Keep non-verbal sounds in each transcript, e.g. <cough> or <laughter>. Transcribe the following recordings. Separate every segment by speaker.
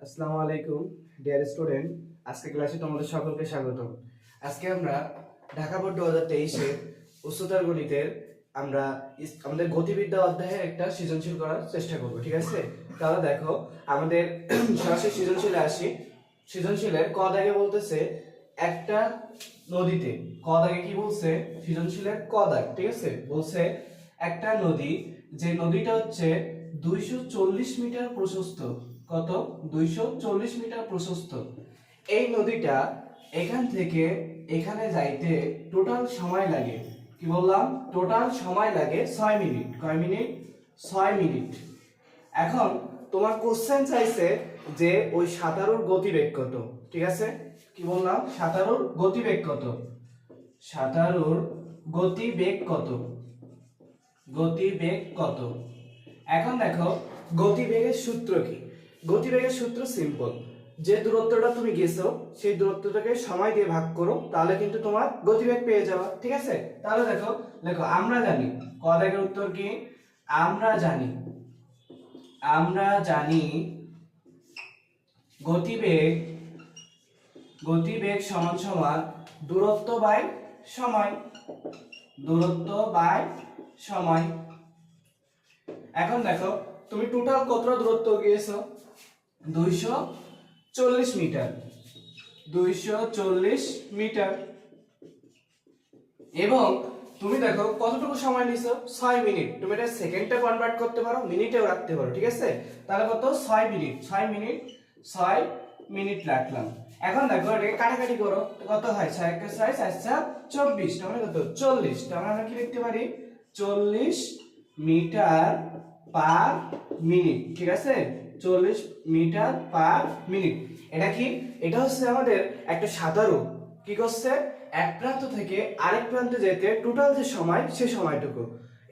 Speaker 1: আসসালামু আলাইকুম dear student আজকে ক্লাসে তোমাদের সকলকে স্বাগত আজকে আমরা ঢাকা বোর্ড দু হাজার তেইশে উচ্চতর গণিতের আমরা আমাদের গতিবিদ্যা অধ্যায়ের একটা সৃজনশীল করার চেষ্টা করব, ঠিক আছে? তাহলে দেখো, আমাদের <clears throat> সরাসরি সৃজনশীলে আসি। সৃজনশীলের ক দাগে বলতেছে, একটা নদীতে, ক দাগে কি বলছে? সৃজনশীলের ক দাগ, ঠিক আছে? বলছে, একটা নদী, যে নদীটা হচ্ছে দুইশো চল্লিশ মিটার প্রশস্ত। কত? দুইশো চল্লিশ মিটার প্রশস্ত। এই নদীটা এখান থেকে এখানে যাইতে টোটাল সময় লাগে। কি বললাম? টোটাল সময় লাগে ছয় মিনিট। কয় মিনিট? ছয় মিনিট। এখন তোমার কোশ্চেন চাইছে যে ওই সাঁতারুর গতিবেগ কত? ঠিক আছে? কি বললাম? সাঁতারুর গতিবেগ কত? সাঁতারুর গতিবেগ কত? গতিবেগ কত? এখন দেখো, গতিবেগের সূত্র কি? গতিবেগের সূত্র সিম্পল যে দূরত্বটা তুমি গেছো, সেই দূরত্বটাকে সময় দিয়ে ভাগ করো, তাহলে কিন্তু তোমার গতিবেগ পেয়ে যাবা, ঠিক আছে? তাহলে দেখো দেখো, আমরা জানি, ক দাগের উত্তর কি? আমরা জানি আমরা জানি গতিবেগ গতিবেগ সমান সমান দূরত্ব বাই সময়, দূরত্ব বাই সময়। এখন দেখো তুমি টোটাল কতটা দূরত্ব গিয়েছো? দুইশো চল্লিশ মিটার। দুইশো চল্লিশ মিটার। এবং তুমি দেখো কতটুকু সময় নিছো? ছয় মিনিট। তুমি এটা সেকেন্ডে কনভার্ট করতে পারো, মিনিটেও রাখতে পারো, ঠিক আছে? তাহলে কত? ছয় মিনিট। ছয় মিনিট ছয় মিনিট রাখলাম। এখন দেখো এটাকে কাটাকাটি করো। কত হয়? ছয় একে ছয় চার, চব্বিশ। তার মানে কত? চল্লিশ। তার মানে আমরা কি লিখতে পারি? চল্লিশ মিটার পার মিনিট, ঠিক আছে? চল্লিশ মিটার পার মিনিট। এটা কি? এটা হচ্ছে আমাদের একটা সাধারণ। কি করছে? এক প্রান্ত থেকে আরেক প্রান্তে যেতে টোটাল যে সময়, সে সময়টুকু।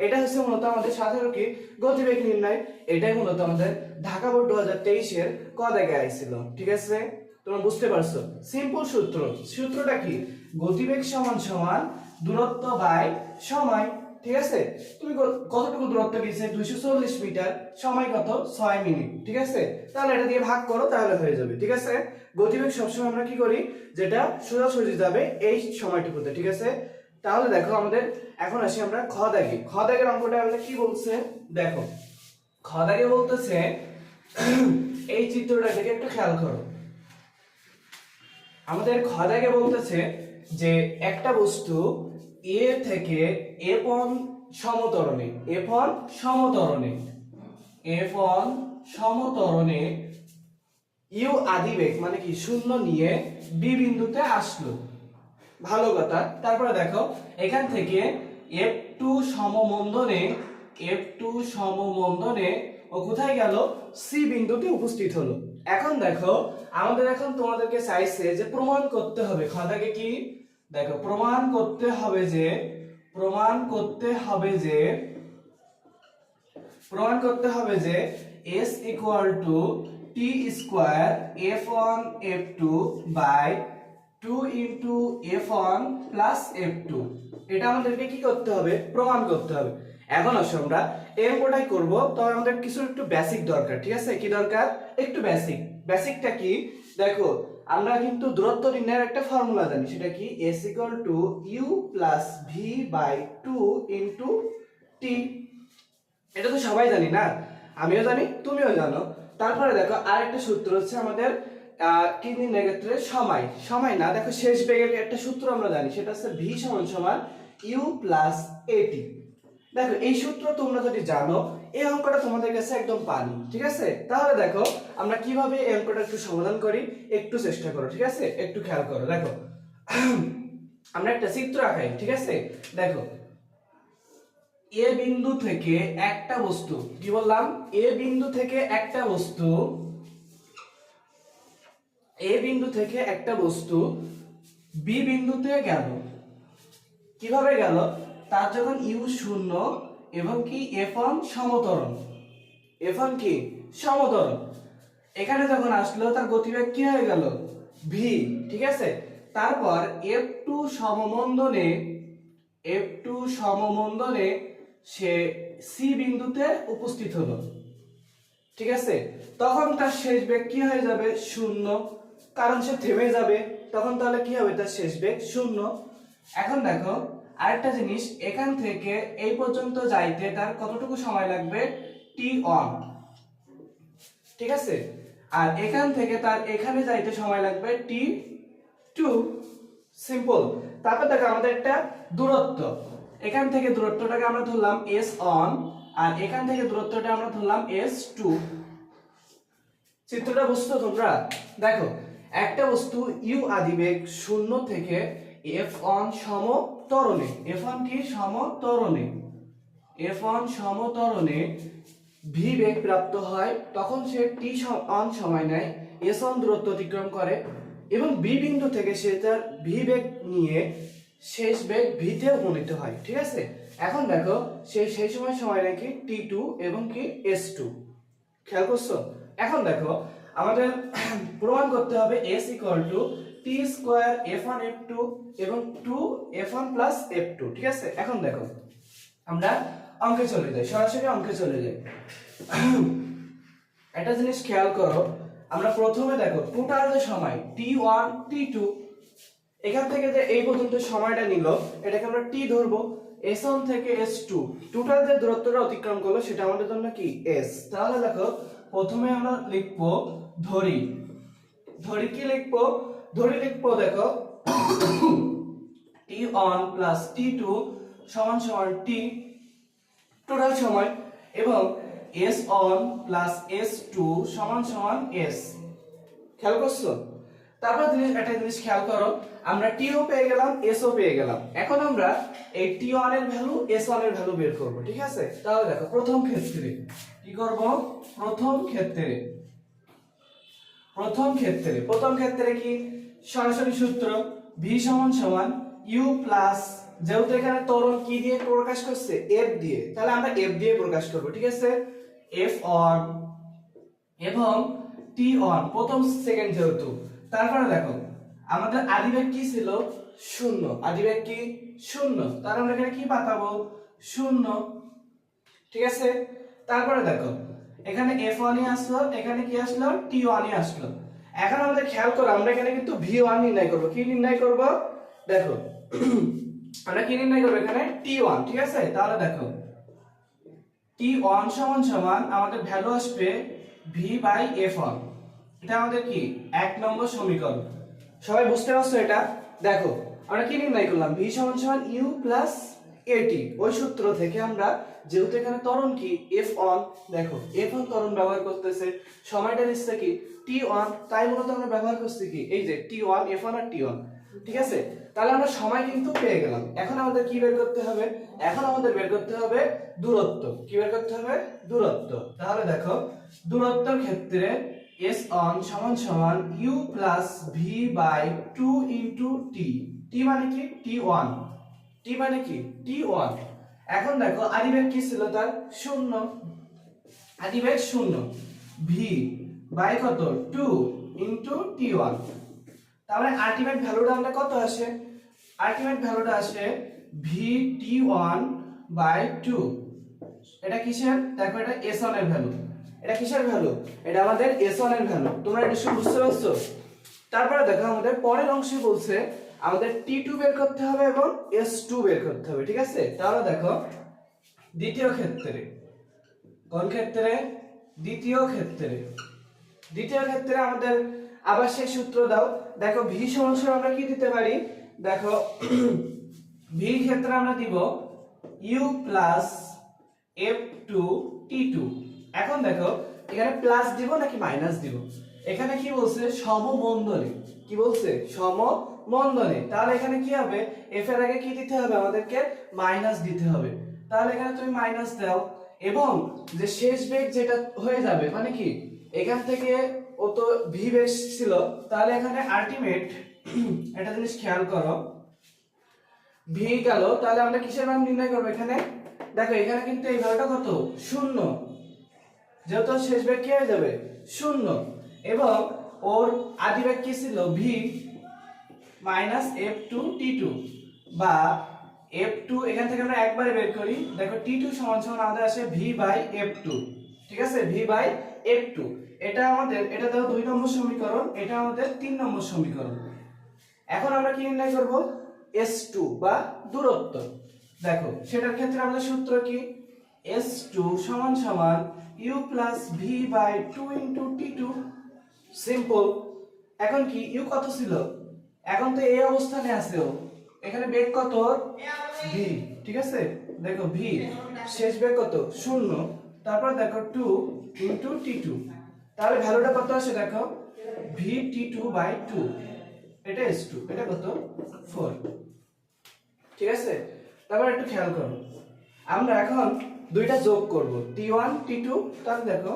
Speaker 1: এটা হচ্ছে মূলত আমাদের সাধারণ কি? গতিবেগ নির্ণয়। এটাই মূলত আমাদের ঢাকা বোর্ড দু হাজার তেইশের ক দাগে আইছিল, ঠিক আছে? তোমরা বুঝতে পারছ? সিম্পল সূত্র। সূত্রটা কি? গতিবেগ সমান সমান দূরত্ব বাই সময়। ঠিক আছে? তুমি কতটুকু দূরত্ব গেছে দুইশো চল্লিশ মিটার, সময় কত? ছয় মিনিট, ঠিক আছে? তাহলে এটা দিয়ে ভাগ করো, তাহলে হয়ে যাবে, ঠিক আছে? গতিবেগ সবসময় আমরা কি করি? যেটা সোজাসুজি যাবে এই সময়টুকুতে, ঠিক আছে? তাহলে দেখো আমাদের, এখন আসি আমরা খ দাগে। খ অঙ্কটা আমাদের কি বলছে? দেখো, খ দাগে বলতেছে, <clears throat> এই চিত্রটা থেকে একটু খেয়াল করো। আমাদের খ দাগে বলতেছে যে একটা বস্তু এ থেকে এফ অন সমতরণে এফ অন সমতরণে। এফ অন সমতরণে ইউ আদিবেগ মানে কি, শূন্য নিয়ে বি বিন্দুতে আসলো। ভালো কথা। তারপরে দেখো, এখান থেকে এফ টু সমমন্দনে এফ টু সমমন্দনে ও কোথায় গেল? সি বিন্দুতে উপস্থিত হলো। এখন দেখো, আমাদের এখন তোমাদেরকে চাইছে যে প্রমাণ করতে হবে। খাতাকে কি? দেখো, প্রমাণ করতে হবে যে, প্রমাণ করতে হবে যে, প্রমাণ করতে হবে যে s equal to T square F one F two by two into F one plus F two এটা আমাদেরকে কি করতে হবে? প্রমাণ করতে হবে। এখন আসো আমরা এই অঙ্কটাই করব? তবে আমাদের কিছু একটু বেসিক দরকার, ঠিক আছে? কি দরকার? একটু বেসিক বেসিকটা কি? দেখো আমরা কিন্তু দূরত্ব নির্ণয়ের একটা ফর্মুলা জানি, সেটা কি? S equal to U plus V by two into T এটা তো সবাই জানি না, আমিও জানি, তুমিও জানো। তারপরে দেখো, আরেকটা সূত্র হচ্ছে আমাদের কি নির্ণয়ের ক্ষেত্রে সময়। সময় না, দেখো, শেষ বেগের একটা সূত্র আমরা জানি, সেটা হচ্ছে ভি সমান সমান ইউ প্লাস এটি দেখো, এই সূত্র তোমরা যদি জানো এই অঙ্কটা তোমাদের কাছে একদম পানি, ঠিক আছে? তাহলে দেখো, আমরা কীভাবে এই অঙ্কটা একটু সমাধান করি, একটু চেষ্টা করো, ঠিক আছে? একটু খেয়াল করো, দেখো। আমরা একটা চিত্র আঁকাই, ঠিক আছে? দেখো। এ বিন্দু থেকে একটা বস্তু, কি বললাম? এ বিন্দু থেকে একটা বস্তু, এ বিন্দু থেকে একটা বস্তু বি বিন্দুতে গেল। কীভাবে গেল? তার যখন ইউ শূন্য এবং কি এফ অন সমতরণ। এফ কি? সমতরণ। এখানে যখন আসলো, তার গতিবেগ কি হয়ে গেল? ভি ঠিক আছে? তারপর এফ টু সমমন্দনে এফ টু সমমন্দনে সে সি বিন্দুতে উপস্থিত হলো। ঠিক আছে? তখন তার শেষ বেগ কি হয়ে যাবে? শূন্য। কারণ সে থেমে যাবে। তখন তাহলে কি হবে? তার শেষ বেগ শূন্য। এখন দেখো আরেকটা জিনিস, এখান থেকে এই পর্যন্ত যাইতে তার কতটুকু সময় লাগবে? টি অন ঠিক আছে? আর এখান থেকে তার এখানে যাইতে সময় লাগবে টি টু সিম্পল তারপর দেখো আমাদের একটা দূরত্ব। এখান থেকে দূরত্বটাকে আমরা ধরলাম এস অন আর এখান থেকে দূরত্বটা আমরা ধরলাম এস টু চিত্রটা বুঝতো তোমরা? দেখো, একটা বস্তু ইউ আদিবেগ শূন্য থেকে এফ অন সম ত্বরণে এফ অন কি? সম ত্বরণে এফ অন সম ত্বরণে ভি বেগ প্রাপ্ত হয়, তখন সে টি অন সময় নেয়, এস অন দূরত্ব অতিক্রম করে এবং বি বিন্দু থেকে সে তার ভি বেগ নিয়ে শেষ বেগ ভিতে উপনীত হয়, ঠিক আছে? এখন দেখো, সে সেই সময় সময় নেয় কি? টি টু এবং কি? S two. খেয়াল করছ? এখন দেখো, আমাদের <clears throat> প্রমাণ করতে হবে s equal to T square F one F two এবং two F one plus F two ঠিক আছে? এখন দেখো, আমরা অঙ্কে চলে যাই, সরাসরি অঙ্কে চলে যাই। একটা জিনিস খেয়াল করো, আমরা প্রথমে দেখো টোটাল যে সময় টি ওয়ান টি টু এখান থেকে যে এই পর্যন্ত সময়টা নিল, এটাকে আমরা টি ধরবো এস ওয়ান থেকে এস টু টোটাল যে দূরত্বটা অতিক্রম করল, সেটা আমাদের জন্য কি? এস তাহলে দেখো, প্রথমে আমরা লিখব, ধরি। ধরি কি লিখব? ধরি লিখব, দেখো। T one plus T two সমান সমান টি টোটাল সময়, এবং S one plus S two সমান সমান এস খেয়াল করছ? তারপর জিনিস, একটা জিনিস খেয়াল করো, আমরা টিও পেয়ে গেলাম এসও পেয়ে গেলাম। এখন আমরা এই টি ওয়ানের ভ্যালু এস ওয়ানের ভ্যালু বের করব, ঠিক আছে? তাহলে দেখো, প্রথম ক্ষেত্রে কি করব? প্রথম ক্ষেত্রে প্রথম ক্ষেত্রে প্রথম ক্ষেত্রে কি? সরাসরি সূত্র ভি সমান সমান ইউ প্লাস যেহেতু এখানে ত্বরণ কি দিয়ে প্রকাশ করছে? এফ দিয়ে। তাহলে আমরা এফ দিয়ে প্রকাশ করব, ঠিক আছে? এফ অন এবং টি অন প্রথম সেকেন্ড যেহেতু। তারপরে দেখো, আমাদের আদিবেগ কি ছিল? শূন্য। আদিবেগ কি? শূন্য। তার আমরা এখানে কি পাতাবো? শূন্য। ঠিক আছে? তারপরে দেখো এখানে এফ ওয়ানই আসলো, এখানে কি আসলো? টি ওয়ানই আসলো। এখন আমাদের খেয়াল করো, আমরা এখানে কিন্তু ভি ওয়ান নির্ণয় করব। কি নির্ণয় করব? দেখো, <clears throat> আমরা কি নির্ণয় করব এখানে? টি ওয়ান ঠিক আছে? তাহলে দেখো টি ওয়ান সমান সমান আমাদের ভ্যালু আসবে ভি বাই এফ ওয়ান এটা আমাদের কি? এক নম্বর সমীকরণ। সবাই বুঝতে পারছ এটা? দেখো, আমরা কি নির্ণয় করলাম? ভি সমান সমান ইউ প্লাস এটি, ওই সূত্র থেকে আমরা যেহেতু এখানে ত্বরণ কি? এফ অন দেখো এফ অন ত্বরণ ব্যবহার করতেছে সময়টা নিচ্ছে কি? টি ওয়ান তাই মূলত আমরা ব্যবহার করছি কি? এই যে টি ওয়ান এফ ওয়ান আর টি ওয়ান ঠিক আছে? তাহলে আমরা সময় কিন্তু পেয়ে গেলাম। এখন আমাদের কি বের করতে হবে? এখন আমাদের বের করতে হবে দূরত্ব। কি বের করতে হবে? দূরত্ব। তাহলে দেখো, দূরত্বের ক্ষেত্রে এস অন সমান সমান U plus V by two into T T মানে কি? টি ওয়ান টি মানে কি? টি ওয়ান এখন দেখো, আদিবেগ কি ছিল তার? শূন্য। আদিবেগ শূন্য। ভি বাই কত? টু ইন্টু টি ওয়ান তাহলে আলটিমেট ভ্যালুটা আমরা কত আসে? আলটিমেট ভ্যালুটা আসে V T one by two এটা কিসের? দেখো, এটা এস ওয়ানের ভ্যালু এটা কিসের ভ্যালু এটা আমাদের এস ওয়ানের ভ্যালু তোমরা এটা বুঝতে পারছ? তারপরে দেখো, আমাদের পরের অংশে বলছে আমাদের টি টু বের করতে হবে এবং এস টু বের করতে হবে, ঠিক আছে? তাহলে দেখো, দ্বিতীয় ক্ষেত্রে, কোন ক্ষেত্রে? দ্বিতীয় ক্ষেত্রে। দ্বিতীয় ক্ষেত্রে আমাদের আবার সেই সূত্র দাও। দেখো ভি সমান আমরা কি দিতে পারি? দেখো <clears throat> ভি ক্ষেত্রে আমরা দিব U plus F two T two এখন দেখো, এখানে প্লাস দিব নাকি মাইনাস দিব? এখানে কি বলছে? সমবন্ধনে কি বলছে? সমবন্ধনে তাহলে এখানে কি হবে? এফ এর আগে কি দিতে হবে? আমাদেরকে মাইনাস দিতে হবে। তাহলে এখানে তুমি মাইনাস দাও। এবং যে শেষ বেগ যেটা হয়ে যাবে মানে কি? এখান থেকে ও তো ভি বেগ ছিল। তাহলে এখানে আলটিমেট <clears throat> একটা জিনিস খেয়াল করো। ভি গেল। তাহলে আমরা কিসের মান নির্ণয় করব এখানে? দেখো, এখানে কিন্তু এই ভ্যালুটা কত? শূন্য। যেহেতু শেষ বেগ কি হয়ে যাবে? শূন্য। এবং ওর আদি বেগ কি ছিল? V minus F two T two বা এফ টু এখান থেকে আমরা একবারে বের করি। দেখো টি টু সমান সমান আমাদের আসে ভি বাই এফ টু ঠিক আছে? ভি বাই এফ টু এটা আমাদের, এটা দেখো দুই নম্বর সমীকরণ, এটা আমাদের তিন নম্বর সমীকরণ। এখন আমরা কি নির্ণয় করব? এস টু বা দূরত্ব। দেখো, সেটার ক্ষেত্রে আমাদের সূত্র কি? এস টু সমান সমান U plus V by two into T two simple এখন কি? ইউ কত ছিল? এখন তো এই অবস্থানে আছে ও। এখানে বেগ কত? ভি ঠিক আছে? দেখো ভি শেষ বেগ কত? শূন্য। তারপর দেখো টু ইন্টু টি টু তাহলে ভ্যালুটা কত আসে দেখো? V T two by two এটা এস টু এটা কত? ফোর ঠিক আছে? তারপর একটু খেয়াল করো। আমরা এখন দুইটা যোগ করব। টি ওয়ান টি টু তাহলে দেখো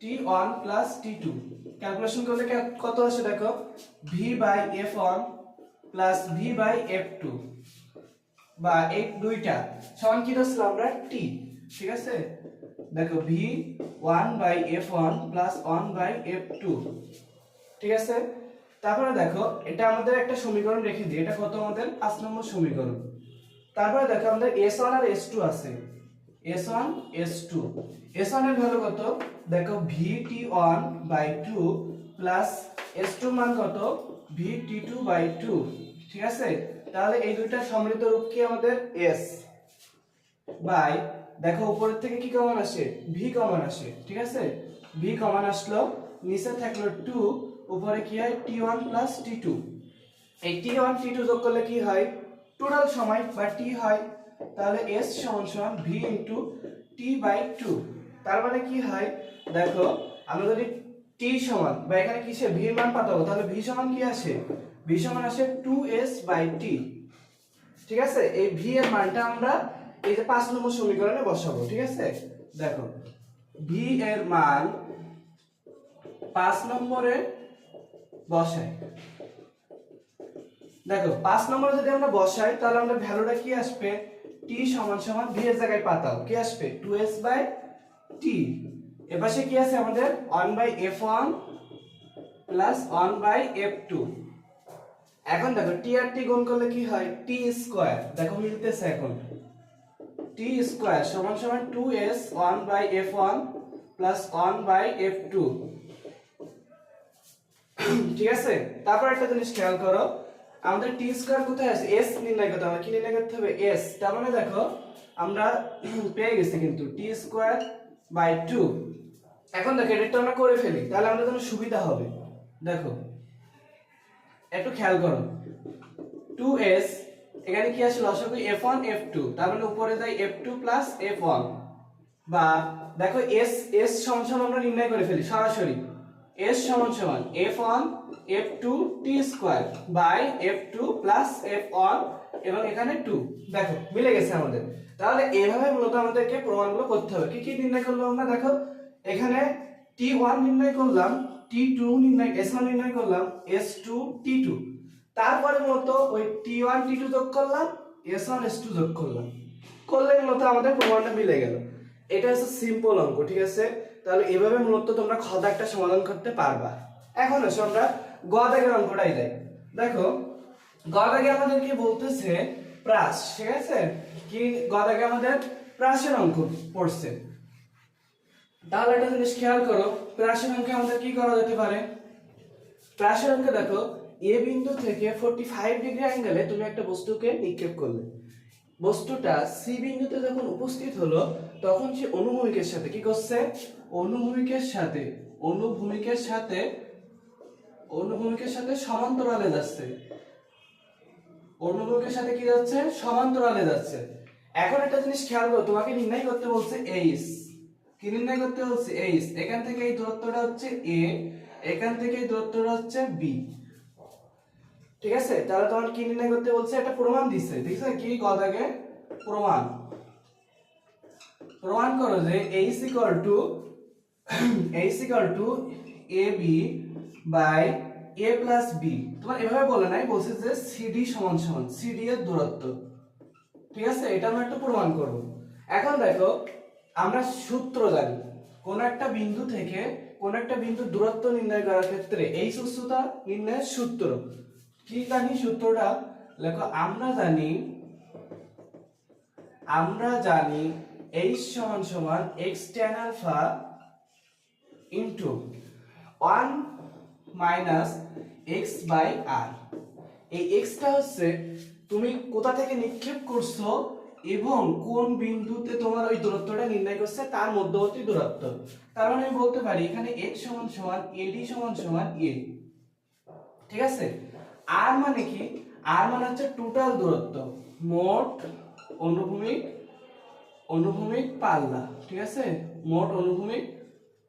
Speaker 1: T one plus T two calculation করলে কত আসে দেখো? V by F one plus V by F two বা এই দুইটা। সমান কি ধরছিল আমরা? টি ঠিক আছে? দেখো V one by F one plus one by F two ঠিক আছে? তারপরে দেখো, এটা আমাদের একটা সমীকরণ রেখে দিই। এটা কত আমাদের? পাঁচ নম্বর সমীকরণ। তারপরে দেখো, আমাদের এস ওয়ান আর এস টু আছে। S one S two S ওয়ানের ভ্যালু কত? দেখো V T one by two plus S two মান কত? V T two by two ঠিক আছে? তাহলে এই দুইটা সম্মিলিত রূপ কি আমাদের? এস বাই দেখো, উপরের থেকে কি কমন আসে? ভি কমন আসে। ঠিক আছে? ভি কমন আসলো, নিচে থাকল টু উপরে কি হয়? T one plus T two এই টি ওয়ান টি টু যোগ করলে কি হয়? টোটাল সময় বা টি হয় তাহলে এস সমান সমান V into T by two তার মানে কি হয়? দেখো, আমরা যদি টি সমান, বা এখানে কিসে? ভি মান পাতাবো তাহলে ভি সমান কি আসে? ভি সমান আসে টু এস বাই টি ঠিক আছে? এই ভি এর মানটা আমরা এই যে পাঁচ নম্বর সমীকরণে বসাবো, ঠিক আছে? দেখো ভি এর মান পাঁচ নম্বরে বসাই। দেখো, পাঁচ নম্বরে যদি আমরা বসাই, তাহলে আমরা ভ্যালুটা কি আসবে? টি সমান সমান ভি এর জায়গায় পাতাও। কি আসবে? টু এস বাই টি এপাশে কি আছে আমাদের? One by F one plus one by F two এখন দেখো টি আর টি গুণ করলে কি হয়? টি স্কোয়ার দেখো, মিলতেছে এখন। টি স্কোয়ার সমান সমান two S one by F one plus one by F two ঠিক আছে? তারপর একটা জিনিস খেয়াল করো। আমাদের টি স্কোয়ার কোথায় আছে? এস নির্ণয় করতে হবে। কি নির্ণয় করতে হবে? এস তার মানে দেখো, আমরা পেয়ে গেছি কিন্তু টি স্কোয়ার বাই টু এখন দেখো, এটা আমরা করে ফেলি, তাহলে আমাদের জন্য সুবিধা হবে। দেখো, একটু খেয়াল করো। টু এস এখানে কি আছে লসাগু এফ ওয়ান এফ টু তার মানে উপরে যায় F two plus F one বা, দেখো এস এস সমান আমরা নির্ণয় করে ফেলি, সরাসরি। এস সমান সমান F one F two T square by F two plus F one এবং এখানে টু দেখো, মিলে গেছে আমাদের। তাহলে এভাবে মূলত আমাদেরকে প্রমাণগুলো করতে হবে। কি কি নির্ণয় করল আমরা? দেখো, এখানে টি ওয়ান নির্ণয় করলাম টি টু নির্ণয় এস ওয়ান নির্ণয় করলাম এস টু টি টু তারপরে মূলত ওই টি ওয়ান টি টু যোগ করলাম এস ওয়ান এস টু যোগ করলাম। করলে মূলত আমাদের প্রমাণটা মিলে গেল। এটা হচ্ছে সিম্পল অঙ্ক, ঠিক আছে? তাহলে এভাবে মূলত তোমরা খদা একটা সমাধান করতে পারবা। এখন এসে আমরা গ দাগের অঙ্কটাই যাই। দেখো, গ দাগে আমাদের কি বলতেছে প্রাস, ঠিক আছে? কি গ দাগে আমাদের প্রাসের অঙ্ক পড়ছে। তাহলে একটা জিনিস খেয়াল করো, প্রাসের অঙ্কে আমাদের কি করা যেতে পারে? প্রাসের অঙ্কে দেখো, এ বিন্দু থেকে 45 ডিগ্রি অ্যাঙ্গেলে তুমি একটা বস্তুকে নিক্ষেপ করলে। বস্তুটা সি বিন্দুতে যখন উপস্থিত হলো তখন সে অনুভূমিকের সাথে কি করছে? অনুভূমিকের সাথে অনুভূমিকের সাথে অনুভূমিকের সাথে সমান্তরালে যাচ্ছে। অনুভূমিকের সাথে কি যাচ্ছে? সমান্তরালে যাচ্ছে। এখন একটা জিনিস খেয়াল করো, তোমাকে নির্ণয় করতে বলছে এইস কি নির্ণয় করতে বলছে? এইস এখান থেকে এই দূরত্বটা হচ্ছে এ এখান থেকে এই দূরত্বটা হচ্ছে বি ঠিক আছে? তাহলে তোমার কি নির্ণয় করতে বলছে? একটা প্রমাণ দিচ্ছে দেখছ কি কথাকে প্রমাণ। প্রমাণ করো যে H equal to H equal to A B by A plus B তোমার এভাবে বলে নাই, বলছে যে সিডি সমান সমান সিডি এর দূরত্ব। ঠিক আছে? এটা আমরা একটু প্রমাণ করব। এখন দেখো, আমরা সূত্র জানি। কোন একটা বিন্দু থেকে কোন একটা বিন্দুর দূরত্ব নির্ণয় করার ক্ষেত্রে এই উচ্চতা নির্ণয়ের সূত্র। কি জানি সূত্রটা? দেখো, আমরা জানি আমরা জানি h সমান সমান x tan alpha into one minus X by আর এই এক্সটা হচ্ছে তুমি কোথা থেকে নিক্ষেপ করছ এবং কোন বিন্দুতে তোমার ওই দূরত্বটা নির্ণয় করছে তার মধ্যবর্তী দূরত্ব। তার মানে আমি বলতে পারি, এখানে এক্স সমান সমান এডি সমান সমান এ ঠিক আছে? আর মানে কি? আর মানে হচ্ছে টোটাল দূরত্ব। মোট অনুভূমিক অনুভূমিক পাল্লা, ঠিক আছে? মোট অনুভূমিক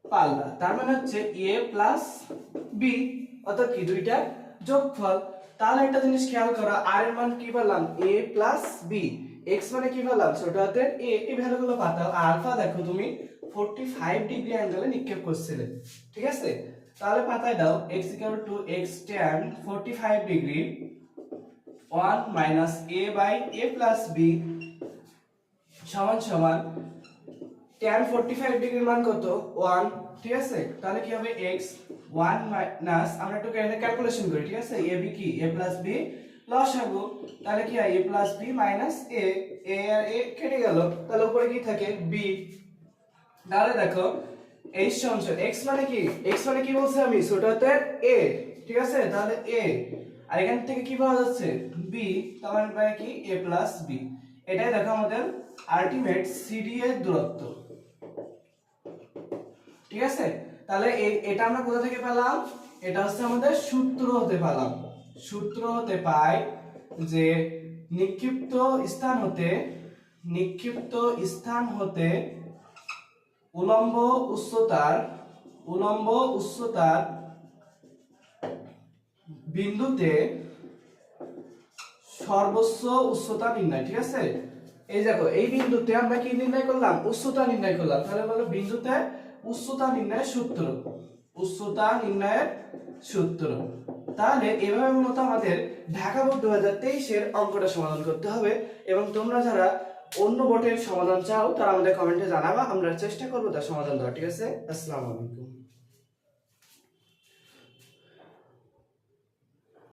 Speaker 1: পাল্লা। তার মানে হচ্ছে এ প্লাস বি অর্থাৎ কি? দুইটা যোগফল। তাহলে একটা জিনিস খেয়াল করো আর এর মান কি পেলাম এ প্লাস বি এক্স মানে কি পেলাম ছোট হাতের এ এই ভ্যালুগুলো পাতাও আলফা দেখো তুমি 45 ডিগ্রি অ্যাঙ্গেলে নিক্ষেপ করছিলে, ঠিক আছে? তাহলে পাতায় দাও, x equal to x tan 45 degree 1 minus a by a plus b সমান সমান tan 45 ডিগ্রির মান কত? 1 ঠিক আছে? তাহলে কি হবে? x 1 মাইনাস আমরা একটু ক্যালকুলেশন করি, ঠিক আছে? a b কি? a প্লাস বি b লসাগু তাহলে কি হয়? a plus b minus a a আর a কেটে গেল। তাহলে উপরে কি থাকে? b তাহলে দেখো সমান সমান, x মানে কি? x মানে কি বলছি আমি? ছোট হাতের a, ঠিক আছে? তাহলে a আর এখান থেকে কি পাওয়া যাচ্ছে? b, তার মানে কি? প্লাস b এটাই দেখো আমাদের আলটিমেট সিডি এর দূরত্ব। ঠিক আছে? তাহলে এটা আমরা কোথা থেকে পেলাম? এটা হচ্ছে আমাদের সূত্র হতে পেলাম। সূত্র হতে পাই যে নিক্ষিপ্ত স্থান হতে, নিক্ষিপ্ত স্থান হতে উলম্ব উচ্চতার উলম্ব উচ্চতার বিন্দুতে সর্বোচ্চ উচ্চতা নির্ণয়, ঠিক আছে? এই দেখো, এই বিন্দুতে আমরা কি নির্ণয় করলাম? উচ্চতা নির্ণয় করলাম। তাহলে বলো, বিন্দুতে উচ্চতা নির্ণয়ের সূত্র। উচ্চতা নির্ণয়ের সূত্র। তাহলে এভাবে মূলত আমাদের ঢাকা বোর্ড দু হাজার তেইশের অঙ্কটা সমাধান করতে হবে এবং তোমরা যারা অন্য বোর্ডের সমাধান চাও, তারা আমাদের কমেন্টে জানাবা, আমরা চেষ্টা করব তার সমাধান দেওয়া ঠিক আছে? আসসালামু আলাইকুম।